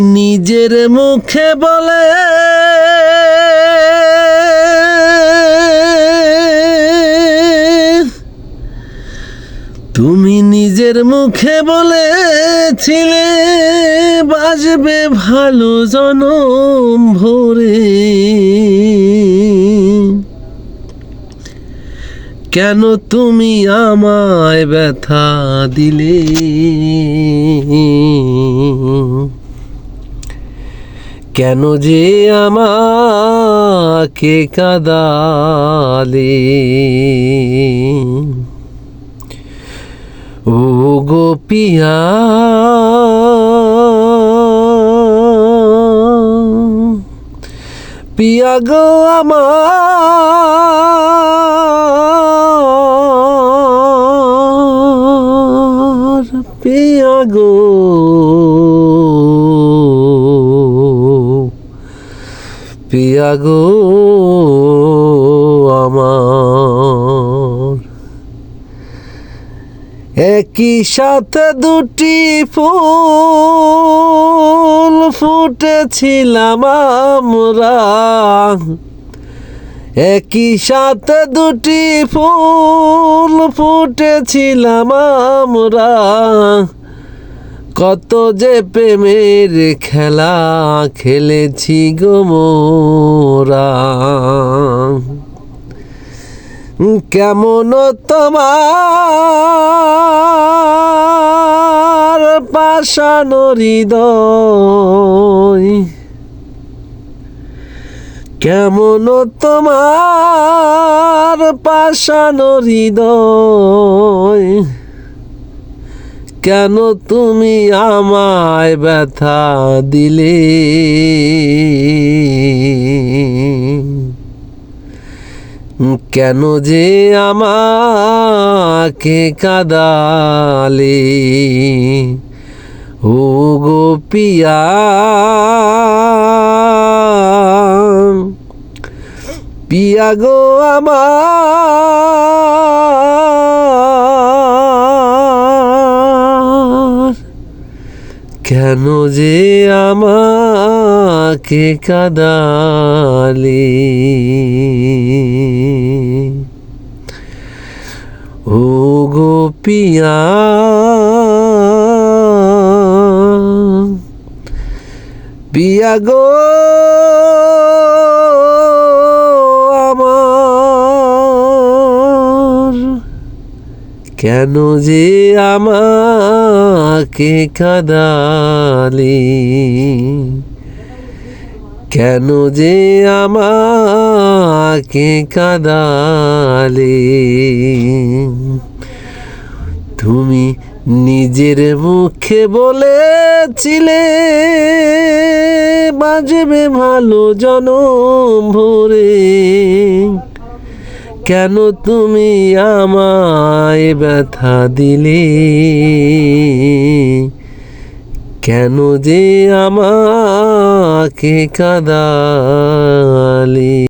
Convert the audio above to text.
নিজের মুখে বলে। তুমি নিজের মুখে বলেছিলে, বাজবে ভালো জনম ভরে। কেন তুমি আমায় ব্যথা দিলে? কেন যে আমাকে কাদালে? ও গোপিয়া পিয়া গো আমার পিয়া গো। পিয়া গো আমার। একই সাথে দুটি ফুল ফুটেছিলাম আমরা। একই সাথে দুটি ফুল ফুটেছিলাম আমরা। কত যে প্রেমের খেলা খেলেছি গো মোরা। কেমন তোমার পাশানো হৃদয়? কেমন তোমার পাশানো হৃদয়? কেন তুমি আমায় ব্যথা দিলে? কেন যে আমাকে কাদালে? ও গোপিয়া পিয়া গো আমার। কেন যে আমাকে কাদালি? ও গোপিয়া পিয়া গো কেন যে আমাকে কাদালে? কেন যে আমাকে কাদালে? তুমি নিজের মুখে বলেছিলে, বাজবে ভালো জনম ভরে। কেন তুমি আমায় ব্যথা দিলে? কেন যে আমাকে কাদালে?